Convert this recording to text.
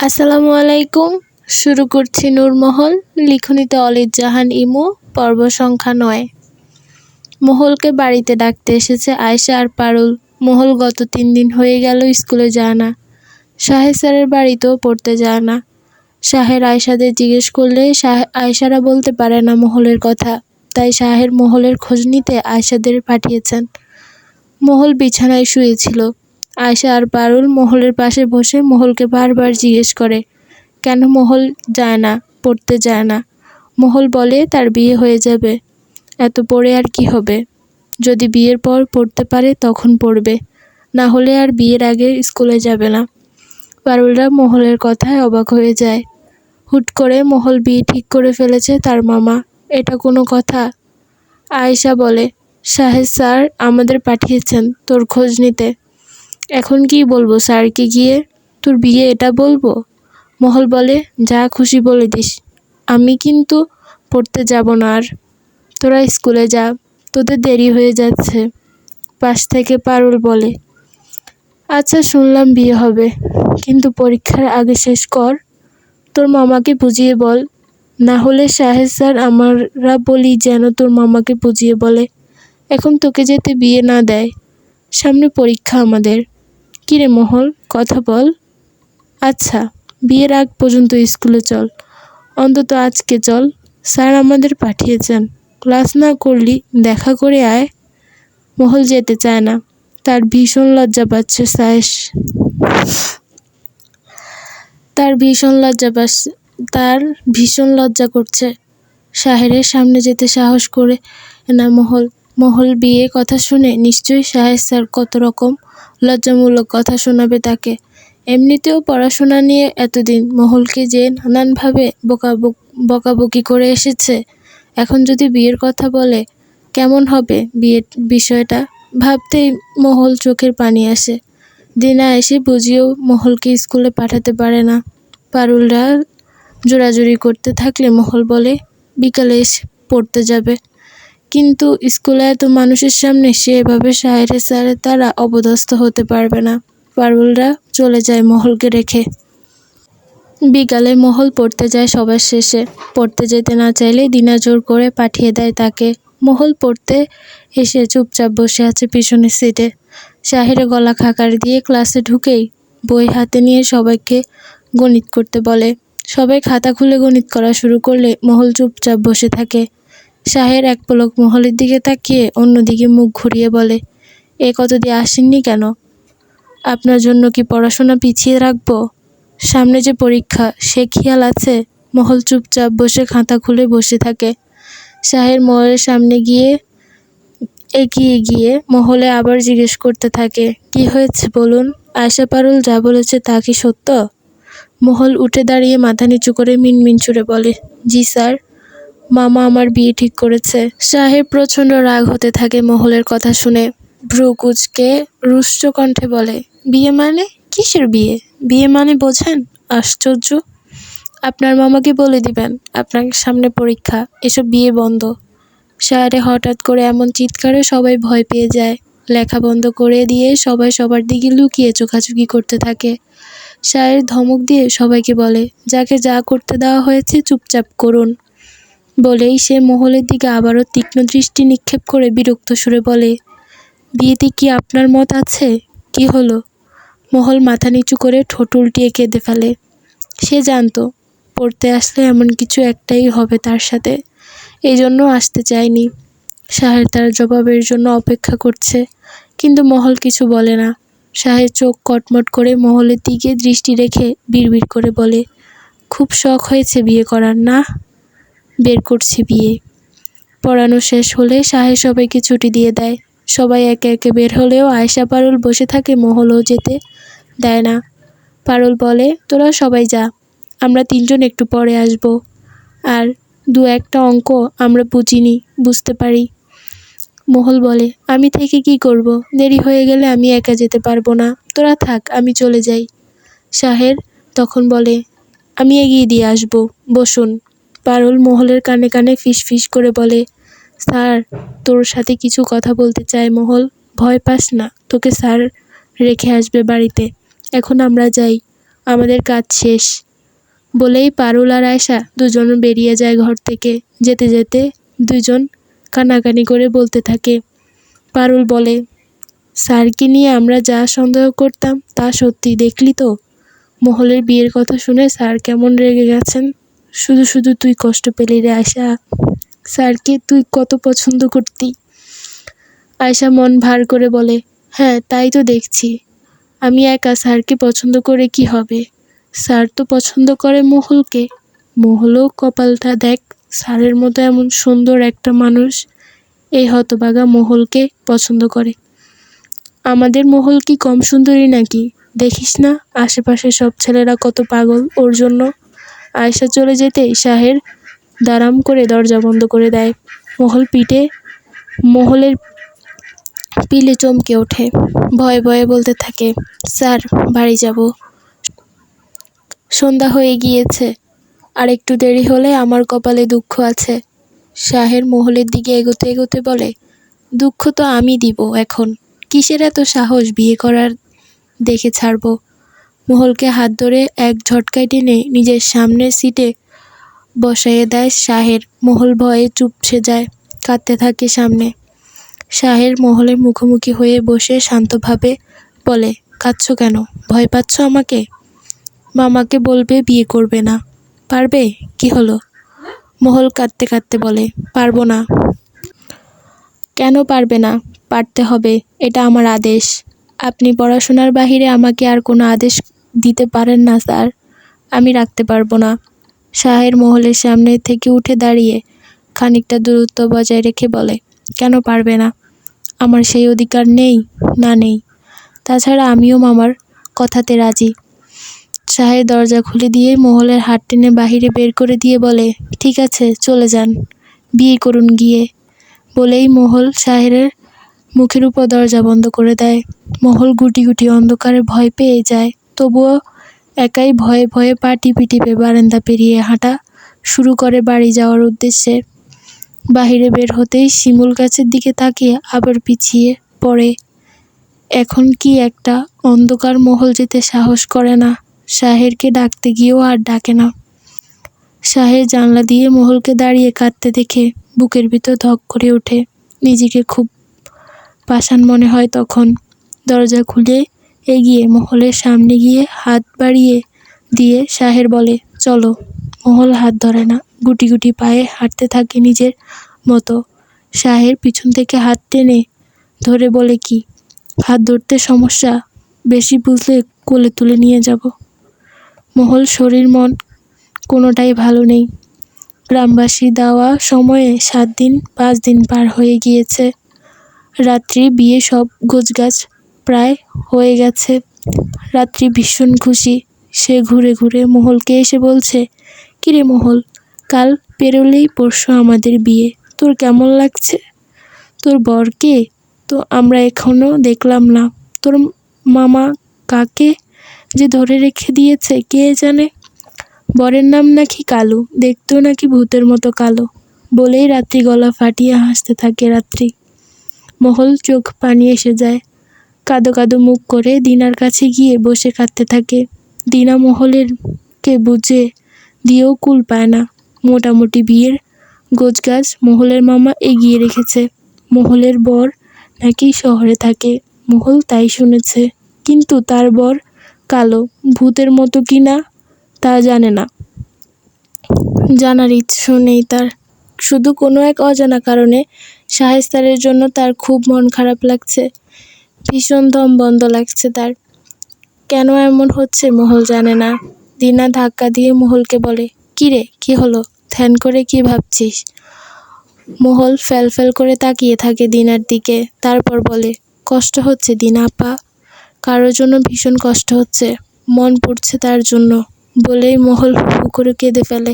আসসালামু আলাইকুম। শুরু করছি নূরমহল, লিখনিতে অলিদ জাহান ইমু, পর্ব সংখ্যা নয়। মহলকে বাড়িতে ডাকতে এসেছে আয়শা আর পারুল। মহল গত তিন দিন হয়ে গেল স্কুলে যায় না। শাহের স্যারের বাড়িতেও পড়তে যায় না। শাহের আয়সাদের জিজ্ঞেস করলে শাহ আয়সারা বলতে পারে না মহলের কথা। তাই শাহের মহলের খোঁজ নিতে আয়সাদের পাঠিয়েছেন। মহল বিছানায় শুয়েছিল। আয়শা আর পারুল মহলের পাশে বসে মহলকে বারবার জিজ্ঞেস করে, কেন মহল যায় না, পড়তে যায় না? মহল বলে, তার বিয়ে হয়ে যাবে। এত পড়ে আর কি হবে? যদি বিয়ের পর পড়তে পারে, তখন পড়বে। না হলে আর বিয়ের আগে স্কুলে যাবে না। পারুলরা মহলের কথায় অবাক হয়ে যায়। হুট করে মহল বিয়ে ঠিক করে ফেলেছে তার মামা। এটা কোনো কথা? আয়েশা বলে, শাহেদ স্যার আমাদের পাঠিয়েছেন তোর খোঁজ নিতে। এখন কি বলব স্যারকে গিয়ে তোর বিয়ে এটা বলব? মহল বলে, যা খুশি বলে দিস। আমি কিন্তু পড়তে যাব না আর। তোরা স্কুলে যা, তোদের দেরি হয়ে যাচ্ছে। পাশ থেকে পারুল বলে আচ্ছা শুনলাম বিয়ে হবে, কিন্তু পরীক্ষার আগে শেষ কর। তোর মামাকে বুঝিয়ে বল। না হলে শাহেদ স্যার আমরা বলি যেন তোর মামাকে বুঝিয়ে বলে। এখন তোকে যেতে বিয়ে না দেয়। সামনে পরীক্ষা আমাদের। কিরে মহল, কথা বল। আচ্ছা বিয়ের আগ পর্যন্ত স্কুলে চল। অন্তত আজকে চল। স্যার আমাদের পাঠিয়েছেন। ক্লাস না করলি দেখা করে আয়। মহল যেতে চায় না। তার ভীষণ লজ্জা পাচ্ছে সায়েস তার ভীষণ লজ্জা পাচ্ছে তার ভীষণ লজ্জা করছে। শাহেরের সামনে যেতে সাহস করে না মহল। মহল বিয়ে কথা শুনে নিশ্চয়ই শাহের স্যার কত রকম লজ্জামূলক কথা শোনাবে তাকে। এমনিতেও পড়াশোনা নিয়ে এতদিন মহলকে যে নানানভাবে বকাবকি করে এসেছে, এখন যদি বিয়ের কথা বলে, কেমন হবে বিয়ের বিষয়টা? ভাবতেই মহল চোখের পানি আসে। দিনা এসে বুঝিয়েও মহলকে স্কুলে পাঠাতে পারে না। পারুলরা জোরাজুরি করতে থাকলে মহল বলে, বিকালে এসে পড়তে যাবে। কিন্তু স্কুলে এত মানুষের সামনে সে এভাবে সাহেরে স্যারে তারা অবদস্থ হতে পারবে না। পারুলরা চলে যায় মহলকে রেখে। বিকালে মহল পড়তে যায় সবার শেষে। পড়তে যেতে না চাইলে দিনা জোর করে পাঠিয়ে দেয় তাকে। মহল পড়তে এসে চুপচাপ বসে আছে পিছনের সিটে শাহের গলা খাকার দিয়ে ক্লাসে ঢুকেই বই হাতে নিয়ে সবাইকে গণিত করতে বলে। সবাই খাতা খুলে গণিত করা শুরু করলে মহল চুপচাপ বসে থাকে। শাহের এক পলক মহলের দিকে তাকিয়ে অন্যদিকে মুখ ঘুরিয়ে বলে, এ কত দিয়ে আসেননি কেন? আপনার জন্য কি পড়াশোনা পিছিয়ে রাখব? সামনে যে পরীক্ষা, সে খেয়াল আছে? মহল চুপচাপ বসে খাতা খুলে বসে থাকে। শাহের মহলের সামনে গিয়ে, এগিয়ে গিয়ে মহলে আবার জিজ্ঞেস করতে থাকে, কি হয়েছে বলুন? আয়সা পারুল যা বলেছে তা কি সত্য? মহল উঠে দাঁড়িয়ে মাথা নিচু করে মিনমিন ছুড়ে বলে, জি স্যার। মামা আমার বিয়ে ঠিক করেছে। সাহেব প্রচণ্ড রাগ হতে থাকে মহলের কথা শুনে। ভ্রু কুচকে রুষ্ট কণ্ঠে বলে, বিয়ে মানে? কিসের বিয়ে? বিয়ে মানে বোঝেন? আশ্চর্য। আপনার মামাকে বলে দিবেন, আপনার সামনে পরীক্ষা, এসব বিয়ে বন্ধ। শাহরে হঠাৎ করে এমন চিৎকারে সবাই ভয় পেয়ে যায়। লেখা বন্ধ করে দিয়ে সবাই সবার দিকে লুকিয়ে চোখাচুকি করতে থাকে। শাহের ধমক দিয়ে সবাইকে বলে, যাকে যা করতে দেওয়া হয়েছে চুপচাপ করুন। বলেই সে মহলের দিকে আবারও তীক্ষ্ণ দৃষ্টি নিক্ষেপ করে বিরক্ত সুরে বলে বিয়েতে কি আপনার মত আছে? কি হলো? মহল মাথা নিচু করে ঠোঁট উল্টিয়ে কেঁদে ফেলে। সে জানতো, পড়তে আসলে এমন কিছু একটাই হবে তার সাথে। এই জন্য আসতে চায়নি। শাহের তার জবাবের জন্য অপেক্ষা করছে, কিন্তু মহল কিছু বলে না। শাহের চোখ কটমট করে মহলের দিকে দৃষ্টি রেখে বিড়বিড় করে বলে, খুব শখ হয়েছে বিয়ে করার, না? বের করছি বিয়ে। পড়ানো শেষ হলে শাহের সবাইকে ছুটি দিয়ে দেয়। সবাই একে একে বের হলেও আয়সা পারুল বসে থাকে মহলও যেতে দেয় না। পারুল বলে, তোরা সবাই যা, আমরা তিনজন একটু পরে আসব। আর দু একটা অঙ্ক আমরা বুঝিনি, বুঝতে পারি। মহল বলে, আমি থেকে কি করব? দেরি হয়ে গেলে আমি একা যেতে পারব না। তোরা থাক, আমি চলে যাই। শাহের তখন বলে, আমি এগিয়ে দিয়ে আসব, বসুন। পারুল মহলের কানে কানে ফিস ফিস করে বলে, স্যার, তোর সাথে কিছু কথা বলতে চায় মহল, ভয় পাস না, তোকে স্যার রেখে আসবে বাড়িতে। এখন আমরা যাই, আমাদের কাজ শেষ। বলেই পারুল আর আয়সা দুজন বেরিয়ে যায় ঘর থেকে। যেতে যেতে দুজন কানাকানি করে বলতে থাকে। পারুল বলে স্যারকে নিয়ে আমরা যা সন্দেহ করতাম তা সত্যি দেখলি তো? মহলের বিয়ের কথা শুনে স্যার কেমন রেগে গেছেন। শুধু শুধু তুই কষ্ট পেলি রে আয়সা স্যারকে তুই কত পছন্দ করতি। আয়সা মন ভার করে বলে হ্যাঁ তাই তো দেখছি। আমি একা স্যারকে পছন্দ করে কি হবে? স্যার তো পছন্দ করে মহলকে। মহলও কপালটা দেখ, স্যারের মতো এমন সুন্দর একটা মানুষ। এই হতবাগা মহলকে পছন্দ করে। আমাদের মহল কি কম সুন্দরী নাকি? দেখিস না আশেপাশে সব ছেলেরা কত পাগল ওর জন্য। আয়সা চলে যেতেই শাহের দারাম করে দরজা বন্ধ করে দেয়। মহল পিঠে, মহলের পিলে চমকে ওঠে। ভয়ে ভয়ে বলতে থাকে, স্যার, বাড়ি যাব। সন্ধ্যা হয়ে গিয়েছে। আর একটু দেরি হলে আমার কপালে দুঃখ আছে। শাহের মহলের দিকে এগোতে এগোতে বলে, দুঃখ তো আমি দিব এখন। কিসের এত সাহস বিয়ে করার? দেখে ছাড়ব। মহলকে হাত ধরে এক ঝটকায় টেনে নিজের সামনের সিটে বসাইয়ে দেয় শাহের। মহল ভয়ে চুপসে যায়, কাঁদতে থাকে সামনে। শাহের মহলের মুখোমুখি হয়ে বসে শান্তভাবে বলে, কাঁদছ কেন? ভয় পাচ্ছ আমাকে? মামাকে বলবে বিয়ে করবে না। পারবে? কি হলো? মহল কাঁদতে কাঁদতে বলে, পারব না। কেন পারবে না? পারতে হবে, এটা আমার আদেশ। আপনি পড়াশোনার বাহিরে আমাকে আর কোনো আদেশ দিতে পারেন না, স্যার। আমি রাখতে পারব না। শাহের মহলের সামনে থেকে উঠে দাঁড়িয়ে খানিকটা দূরত্ব বজায় রেখে বলে, কেন পারবে না? আমার সেই অধিকার নেই না নেই। তাছাড়া আমিও মামার কথাতে রাজি। শাহের দরজা খুলে দিয়ে মহলের হাত টেনে বাহিরে বের করে দিয়ে বলে, ঠিক আছে, চলে যান। বিয়ে করুন গিয়ে। বলেই মহল শাহের মুখের উপর দরজা বন্ধ করে দেয়। মহল গুটি গুটি অন্ধকারে ভয় পেয়ে যায়। তবুও একাই ভয়ে ভয়ে পা টিপে টিপে বারান্দা পেরিয়ে হাঁটা শুরু করে বাড়ি যাওয়ার উদ্দেশ্যে। বাহিরে বের হতেই শিমুল গাছের দিকে তাকিয়ে আবার পিছিয়ে পড়ে। এখন কি একটা অন্ধকার মহল যেতে সাহস করে না, শাহেরকে ডাকতে গিয়েও আর ডাকে না। শাহের জানলা দিয়ে মহলকে দাঁড়িয়ে কাঁদতে দেখে বুকের ভিতর ধক করে ওঠে নিজেকে খুব। পাষাণ মনে হয় তখন দরজা খুলে এগিয়ে মহলের সামনে গিয়ে হাত বাড়িয়ে দিয়ে শাহের বলে, চলো। মহল হাত ধরে না, গুটি গুটি পায়ে হাঁটতে থাকে নিজের মতো। শাহের পিছন থেকে হাত টেনে ধরে বলে, কি? হাত ধরতে সমস্যা? বেশি বুঝলে কোলে তুলে নিয়ে যাব। মহল শরীর, মন কোনোটাই ভালো নেই। গ্রামবাসী দেওয়া সময়ে সাত দিন, পাঁচ দিন পার হয়ে গিয়েছে। রাত্রি, বিয়ে সব গোছগাছ প্রায় হয়ে গেছে। রাত্রি ভীষণ খুশি। সে ঘুরে ঘুরে মহলকে এসে বলছে, কিরে মহল, কাল পেরোলেই পরশু আমাদের বিয়ে। তোর কেমন লাগছে? তোর বরকে তো আমরা এখনও দেখলাম না। তোর মামা কাকে যে ধরে রেখে দিয়েছে, কে জানে? বরের নাম নাকি কালু, দেখতেও নাকি ভূতের মতো কালো। বলেই রাত্রি গলা ফাটিয়ে হাসতে থাকে রাত্রি। মহল চোখ পানি এসে যায়। কাদো কাদো মুখ করে দিনার কাছে গিয়ে বসে কাঁদতে থাকে। দিনা মহলের কে বুঝে দিয়েও কুল পায় না। মোটামুটি বিয়ের গোছগাছ মহলের মামা এগিয়ে রেখেছে। মহলের বর নাকি শহরে থাকে। মহল তাই শুনেছে। কিন্তু তার বর কালো, ভূতের মতো কি না তা জানে না। জানার ইচ্ছেও নেই তার। শুধু কোনো এক অজানা কারণে শাহেস্তারের জন্য তার খুব মন খারাপ লাগছে। ভীষণ দম বন্ধ লাগছে তার। কেন এমন হচ্ছে মহল জানে না। দিনা ধাক্কা দিয়ে মহলকে বলে, কিরে, কি হলো? ধ্যান করে কি ভাবছিস? মহল ফ্যাল ফ্যাল করে তাকিয়ে থাকে দিনার দিকে, তারপর বলে, কষ্ট হচ্ছে দিনা আপা। কারোর জন্য ভীষণ কষ্ট হচ্ছে। মন পড়ছে তার জন্য। বলেই মহল হু করে কেঁদে ফেলে।